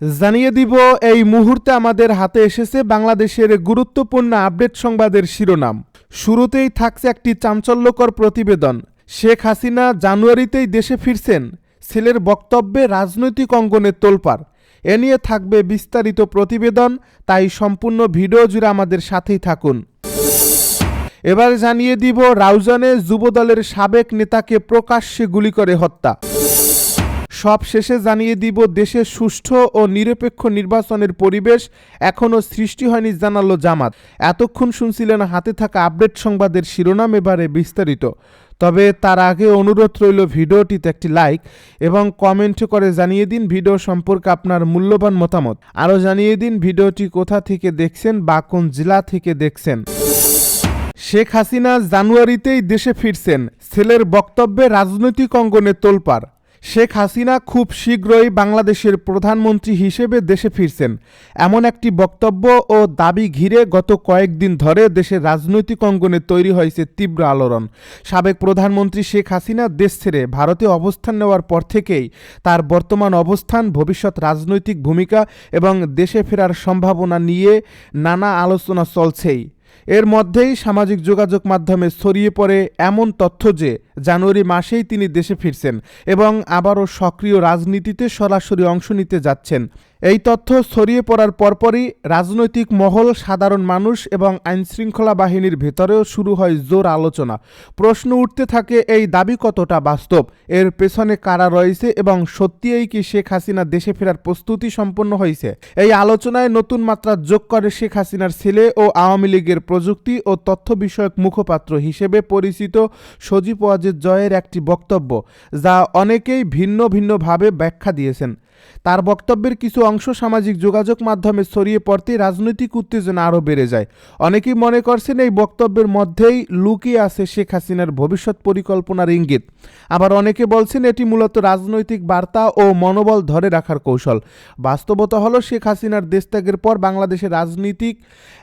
জানিয়ে দিব, এই মুহূর্তে আমাদের হাতে এসেছে বাংলাদেশের গুরুত্বপূর্ণ আপডেট সংবাদের শিরোনাম। শুরুতেই থাকছে একটি চাঞ্চল্যকর প্রতিবেদন। শেখ হাসিনা জানুয়ারিতেই দেশে ফিরছেন, ছেলের বক্তব্যে রাজনৈতিক অঙ্গনে তোলপাড়। এ নিয়ে থাকবে বিস্তারিত প্রতিবেদন, তাই সম্পূর্ণ ভিডিও জুড়ে আমাদের সাথেই থাকুন। এবার জানিয়ে দিব, রাউজানে যুবদলের সাবেক নেতাকে প্রকাশ্যে গুলি করে হত্যা। সব শেষে জানিয়ে দিব, দেশে সুষ্ঠু ও নিরপেক্ষ নির্বাচনের পরিবেশ এখনও সৃষ্টি হয়নি, জানালো জামাত। এতক্ষণ শুনছিলেন হাতে থাকা আপডেট সংবাদের শিরোনাম এবারে বিস্তারিত। তবে তার আগে অনুরোধ রইল ভিডিওটিতে একটি লাইক এবং কমেন্ট করে জানিয়ে দিন ভিডিও সম্পর্কে আপনার মূল্যবান মতামত। আরও জানিয়ে দিন ভিডিওটি কোথা থেকে দেখছেন বা কোন জেলা থেকে দেখছেন। শেখ হাসিনা জানুয়ারিতেই দেশে ফিরছেন, ছেলের বক্তব্যে রাজনৈতিক অঙ্গনে তোলপাড়। শেখ হাসিনা খুব শীঘ্রই বাংলাদেশের প্রধানমন্ত্রী হিসেবে দেশে ফিরছেন। এমন একটি বক্তব্য ও দাবি ঘিরে গত কয়েকদিন ধরে দেশের রাজনৈতিক অঙ্গনে তৈরি হয়েছে তীব্র আলোড়ন। সাবেক প্রধানমন্ত্রী শেখ হাসিনা দেশ ছেড়ে ভারতে অবস্থান নেওয়ার পর থেকেই তার বর্তমান অবস্থান, ভবিষ্যৎ রাজনৈতিক ভূমিকা এবং দেশে ফেরার সম্ভাবনা নিয়ে নানা আলোচনা চলছেই। এর মধ্যেই সামাজিক যোগাযোগ মাধ্যমে ছড়িয়ে পড়ে এমন তথ্য যে জানুয়ারি মাসেই তিনি দেশে ফিরছেন এবং আবারও সক্রিয় রাজনীতিতে সরাসরি অংশ নিতে যাচ্ছেন। এই তথ্য ছড়িয়ে পড়ার পরপরই রাজনৈতিক মহল, সাধারণ মানুষ এবং আইনশৃঙ্খলা বাহিনীর ভেতরেও শুরু হয় জোর আলোচনা। প্রশ্ন উঠতে থাকে, এই দাবি কতটা বাস্তব? এর পেছনে কারা রয়েছে এবং সত্যিই কি শেখ হাসিনা দেশে ফেরার প্রস্তুতি সম্পন্ন হয়েছে? এই আলোচনায় নতুন মাত্রা যোগ করে শেখ হাসিনার ছেলে ও আওয়ামী লীগের প্রযুক্তি ও তথ্য বিষয়ক মুখপাত্র হিসেবে পরিচিত সজীব ওয়াজেদ জয়ের একটি বক্তব্য, যা অনেকেই ভিন্ন ভিন্নভাবে ব্যাখ্যা দিয়েছেন। তার বক্তব্যের কিছু অংশ সামাজিক যোগাযোগ মাধ্যমে ছড়িয়ে পড়তে রাজনৈতিক উত্তেজনা আরও বেড়ে যায়। অনেকেই মনে করছেন এই বক্তব্যের মধ্যেই লুকিয়ে আছে শেখ হাসিনার ভবিষ্যৎ পরিকল্পনার ইঙ্গিত। আবার অনেকে বলছেন এটি মূলত রাজনৈতিক বার্তা ও মনোবল ধরে রাখার কৌশল। বাস্তবতা হলো শেখ হাসিনার দেশত্যাগের পর বাংলাদেশের রাজনীতিক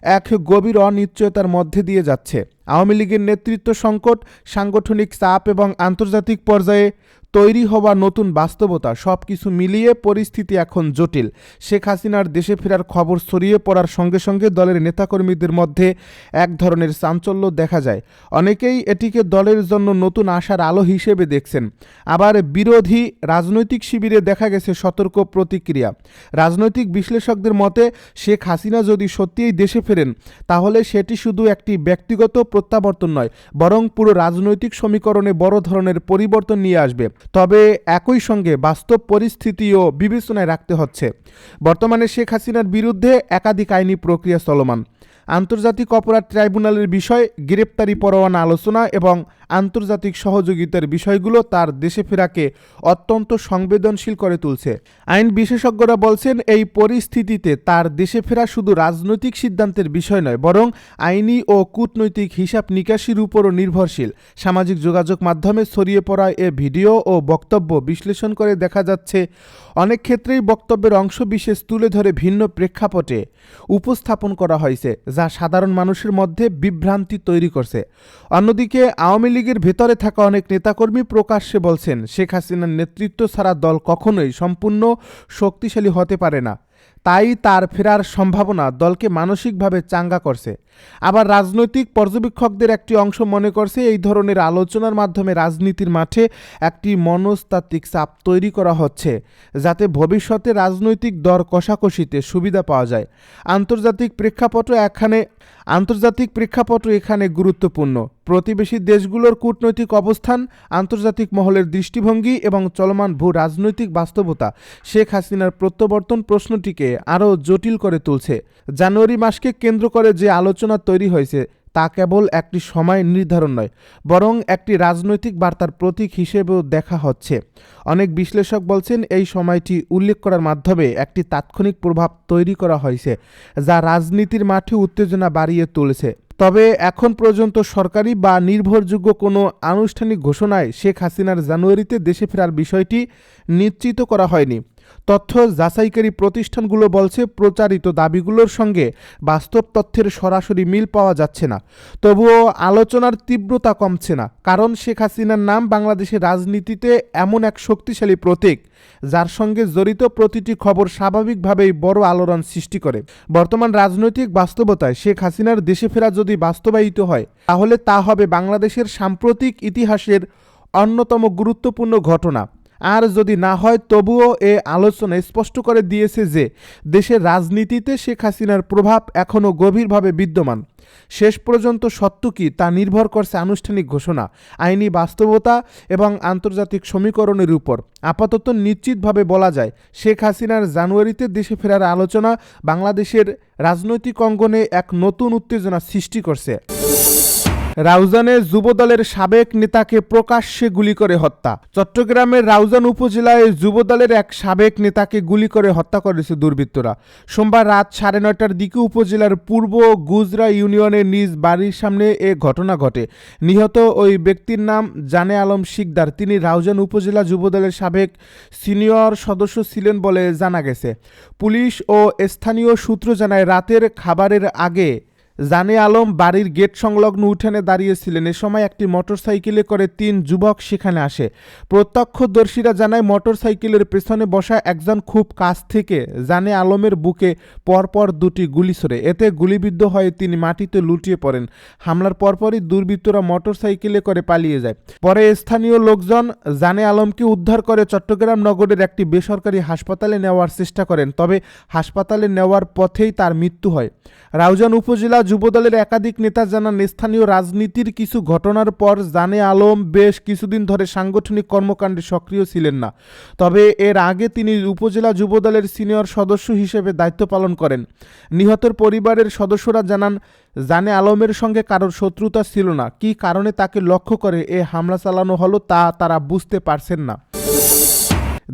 এক গভীর অনিশ্চয়তার মধ্যে দিয়ে যাচ্ছে। আওয়ামী লীগের নেতৃত্ব সংকট, সাংগঠনিক চাপ এবং আন্তর্জাতিক পর্যায়ে তৈরি হওয়া নতুন বাস্তবতা সব কিছু মিলিয়ে পরিস্থিতি এখন জটিল। শেখ হাসিনার দেশে ফেরার খবর ছড়িয়ে পড়ার সঙ্গে সঙ্গে দলের নেতাকর্মীদের মধ্যে এক ধরনের চাঞ্চল্য দেখা যায়। অনেকেই এটিকে দলের জন্য নতুন আশার আলো হিসেবে দেখছেন। আবার বিরোধী রাজনৈতিক শিবিরে দেখা গেছে সতর্ক প্রতিক্রিয়া। রাজনৈতিক বিশ্লেষকদের মতে, শেখ হাসিনা যদি সত্যিই দেশে ফেরেন, তাহলে সেটি শুধু একটি ব্যক্তিগত প্রত্যাবর্তন নয়, বরং পুরো রাজনৈতিক সমীকরণে বড় ধরনের পরিবর্তন নিয়ে আসবে। তবে একই সঙ্গে বাস্তব পরিস্থিতিও বিবেচনায় রাখতে হচ্ছে। বর্তমানে শেখ হাসিনার বিরুদ্ধে একাধিক আইনি প্রক্রিয়া চলমান। আন্তর্জাতিক অপরাধ ট্রাইব্যুনালের বিষয় গ্রেপ্তারি পরোয়ানা আলোচনা এবং আন্তর্জাতিক সহযোগিতার বিষয়গুলো তার দেশে ফেরাকে অত্যন্ত সংবেদনশীল করে তুলছে। আইন বিশেষজ্ঞরা বলছেন, এই পরিস্থিতিতে তার দেশে ফেরা শুধু রাজনৈতিক সিদ্ধান্তের বিষয় নয়, বরং আইনি ও কূটনৈতিক হিসাব নিকাশির উপরও নির্ভরশীল। সামাজিক যোগাযোগ মাধ্যমে ছড়িয়ে পড়া এ ভিডিও ও বক্তব্য বিশ্লেষণ করে দেখা যাচ্ছে, অনেক ক্ষেত্রেই বক্তব্যের অংশ বিশেষ তুলে ধরে ভিন্ন প্রেক্ষাপটে উপস্থাপন করা হয়েছে, যা সাধারণ মানুষের মধ্যে বিভ্রান্তি তৈরি করছে। অন্যদিকে, আওয়ামী লীগের ভেতরে থাকা অনেক নেতাকর্মী প্রকাশ্যে বলছেন, শেখ হাসিনার নেতৃত্ব ছাড়া দল কখনোই সম্পূর্ণ শক্তিশালী হতে পারে না। তাই তার ফেরার সম্ভাবনা দলকে মানসিকভাবে চাঙ্গা করছে। আবার রাজনৈতিক পর্যবেক্ষকদের একটি অংশ মনে করছে, এই ধরনের আলোচনার মাধ্যমে রাজনীতির মাঠে একটি মনস্তাত্ত্বিক চাপ তৈরি করা হচ্ছে, যাতে ভবিষ্যতে রাজনৈতিক দর কষাকষিতে সুবিধা পাওয়া যায়। আন্তর্জাতিক প্রেক্ষাপট এখানে, আন্তর্জাতিক প্রেক্ষাপট এখানে গুরুত্বপূর্ণ। প্রতিবেশী দেশগুলোর কূটনৈতিক অবস্থান, আন্তর্জাতিক মহলের দৃষ্টিভঙ্গি এবং চলমান ভূ রাজনৈতিক বাস্তবতা শেখ হাসিনার প্রত্যাবর্তন প্রশ্নটিকে আরও জটিল করে তুলছে। জানুয়ারি মাসকে কেন্দ্র করে যে আলোচনা তৈরি হয়েছে, তা কেবল একটি সময় নির্ধারণ নয়, বরং একটি রাজনৈতিক বার্তার প্রতীক হিসেবেও দেখা হচ্ছে। অনেক বিশ্লেষক বলছেন, এই সময়টি উল্লেখ করার মাধ্যমে একটি তাৎক্ষণিক প্রভাব তৈরি করা হয়েছে, যা রাজনীতির মাঠে উত্তেজনা বাড়িয়ে তুলেছে। তবে এখন পর্যন্ত সরকারি বা নির্ভরযোগ্য কোনো আনুষ্ঠানিক ঘোষণায় শেখ হাসিনার জানুয়ারিতে দেশে ফেরার বিষয়টি নিশ্চিত করা হয়নি। তথ্য যাচাইকারী প্রতিষ্ঠানগুলো বলছে, প্রচারিত দাবিগুলোর সঙ্গে বাস্তব তথ্যের সরাসরি মিল পাওয়া যাচ্ছে না। তবুও আলোচনার তীব্রতা কমছে না, কারণ শেখ হাসিনার নাম বাংলাদেশের রাজনীতিতে এমন এক শক্তিশালী প্রতীক, যার সঙ্গে জড়িত প্রতিটি খবর স্বাভাবিকভাবেই বড় আলোড়ন সৃষ্টি করে। বর্তমান রাজনৈতিক বাস্তবতায় শেখ হাসিনার দেশে ফেরা যদি বাস্তবায়িত হয়, তাহলে তা হবে বাংলাদেশের সাম্প্রতিক ইতিহাসের অন্যতম গুরুত্বপূর্ণ ঘটনা। আর যদি না হয়, তবুও এ আলোচনা স্পষ্ট করে দিয়েছে যে, দেশের রাজনীতিতে শেখ হাসিনার প্রভাব এখনও গভীরভাবে বিদ্যমান। শেষ পর্যন্ত সত্য কি তা নির্ভর করছে আনুষ্ঠানিক ঘোষণা, আইনি বাস্তবতা এবং আন্তর্জাতিক সমীকরণের উপর। আপাতত নিশ্চিতভাবে বলা যায়, শেখ হাসিনার জানুয়ারিতে দেশে ফেরার আলোচনা বাংলাদেশের রাজনৈতিক অঙ্গনে এক নতুন উত্তেজনা সৃষ্টি করছে। রাউজানে যুবদলের সাবেক নেতাকে প্রকাশ্যে গুলি করে হত্যা। চট্টগ্রামের রাউজান উপজেলায় যুবদলের এক সাবেক নেতাকে গুলি করে হত্যা করেছে দুর্বৃত্তরা। সোমবার রাত সাড়ে নয়টার দিকে উপজেলার পূর্ব গুজরা ইউনিয়নের নিজ বাড়ির সামনে এ ঘটনা ঘটে। নিহত ওই ব্যক্তির নাম জানে আলম শিকদার। তিনি রাউজান উপজেলা যুবদলের সাবেক সিনিয়র সদস্য ছিলেন বলে জানা গেছে। পুলিশ ও স্থানীয় সূত্র জানায়, রাতের খাবারের আগে জানে আলম বাড়ির গেট সংলগ্ন উঠানে দাঁড়িয়েছিলেন। এ সময় একটি মোটরসাইকেলে করে তিন যুবক সেখানে আসে। প্রত্যক্ষদর্শীরা জানায়, মোটরসাইকেলের পেছনে বসা একজন খুব কাছ থেকে জানে আলমের বুকে পরপর দুটি গুলি ছোড়ে। এতে গুলিবিদ্ধ হয়ে তিনি মাটিতে লুটিয়ে পড়েন। হামলার পরপরই দুর্বৃত্তরা মোটরসাইকেলে করে পালিয়ে যায়। পরে স্থানীয় লোকজন জানে আলমকে উদ্ধার করে চট্টগ্রাম নগরের একটি বেসরকারি হাসপাতালে নেওয়ার চেষ্টা করেন। তবে হাসপাতালে নেওয়ার পথেই তার মৃত্যু হয়। রাউজান উপজেলা যুবদলের একাধিক নেতা জানান, স্থানীয় রাজনীতির কিছু ঘটনার পর জানে আলম বেশ কিছুদিন ধরে সাংগঠনিক কর্মকাণ্ডে সক্রিয় ছিলেন না। তবে এর আগে তিনি উপজেলা যুবদলের সিনিয়র সদস্য হিসেবে দায়িত্ব পালন করেন। নিহতের পরিবারের সদস্যরা জানান, জানে আলমের সঙ্গে কারোর শত্রুতা ছিল না। কী কারণে তাকে লক্ষ্য করে এ হামলা চালানো হলো তা তারা বুঝতে পারছেন না।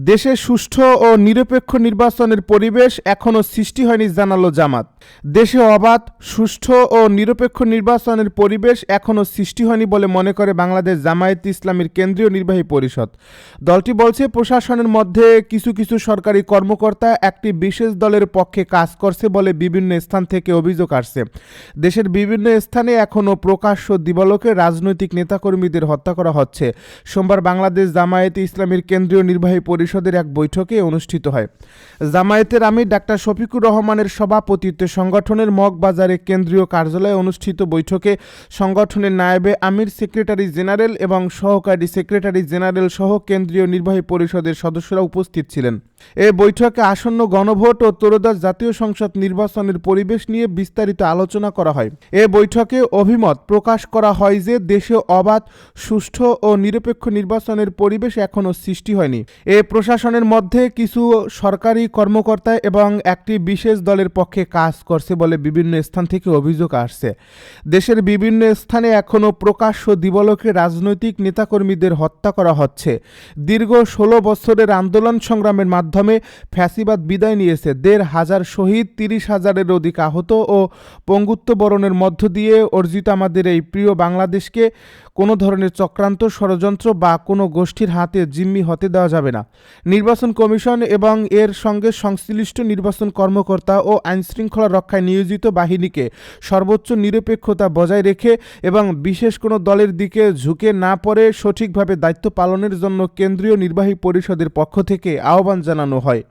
দেশে সুষ্ঠু ও নিরপেক্ষ নির্বাচনের পরিবেশ এখনও সৃষ্টি হয়নি, জানালো জামাত। দেশে অবাধ, সুষ্ঠু ও নিরপেক্ষ নির্বাচনের পরিবেশ এখনও সৃষ্টি হয়নি বলে মনে করে বাংলাদেশ জামায়াত ইসলামীর কেন্দ্রীয় নির্বাহী পরিষদ। দলটি বলছে, প্রশাসনের মধ্যে কিছু কিছু সরকারি কর্মকর্তা একটি বিশেষ দলের পক্ষে কাজ করছে বলে বিভিন্ন স্থান থেকে অভিযোগ আসছে। দেশের বিভিন্ন স্থানে এখনও প্রকাশ্য দিবালোকে রাজনৈতিক নেতাকর্মীদের হত্যা করা হচ্ছে। সোমবার বাংলাদেশ জামায়াত ইসলামীর কেন্দ্রীয় নির্বাহী পরিষদের এক বৈঠকে অনুষ্ঠিত হয়। জামায়াতের আমির ডাক্তার শফিকুর রহমানের সভাপতিত্বে সংগঠনের মগবাজারে কেন্দ্রীয় কার্যালয়ে অনুষ্ঠিত বৈঠকে সংগঠনের নায়েবে আমির, সেক্রেটারি জেনারেল এবং সহকারী সেক্রেটারি জেনারেল সহ কেন্দ্রীয় নির্বাহী পরিষদের সদস্যরা উপস্থিত ছিলেন। এ বৈঠকে আসন্ন গণভোট ও ত্রয়োদশ জাতীয় সংসদ নির্বাচনের পরিবেশ নিয়ে বিস্তারিত আলোচনা করা হয়। এ বৈঠকে অভিমত প্রকাশ করা হয় যে দেশে অবাধ, সুষ্ঠু ও নিরপেক্ষ নির্বাচনের পরিবেশ এখনও সৃষ্টি হয়নি। এ প্রশাসনের মধ্যে কিছু সরকারি কর্মকর্তা এবং একটি বিশেষ দলের পক্ষে কাজ করছে বলে বিভিন্ন স্থান থেকে অভিযোগ আসছে। দেশের বিভিন্ন স্থানে এখনও প্রকাশ্য দিবলকে রাজনৈতিক নেতাকর্মীদের হত্যা করা হচ্ছে। দীর্ঘ ষোলো বছরের আন্দোলন সংগ্রামের মাধ্যমে ফ্যাসিবাদ বিদায় নিয়েছে। দেড় হাজার শহীদ, তিরিশ হাজারের অধিক আহত ও পঙ্গুত্ব বরণের মধ্য দিয়ে অর্জিত আমাদের এই প্রিয় বাংলাদেশকে কোনো ধরনের চক্রান্ত ষড়যন্ত্র বা কোনো গোষ্ঠীর হাতে জিম্মি হতে দেওয়া যাবে না। নির্বাচন কমিশন এবং এর সঙ্গে সংশ্লিষ্ট নির্বাচন কর্মকর্তা ও আইনশৃঙ্খলা রক্ষায় নিয়োজিত বাহিনীকে সর্বোচ্চ নিরপেক্ষতা বজায় রেখে এবং বিশেষ কোনো দলের দিকে ঝুঁকে না পড়ে সঠিকভাবে দায়িত্ব পালনের জন্য কেন্দ্রীয় নির্বাহী পরিষদের পক্ষ থেকে আহ্বান জানানো হয়।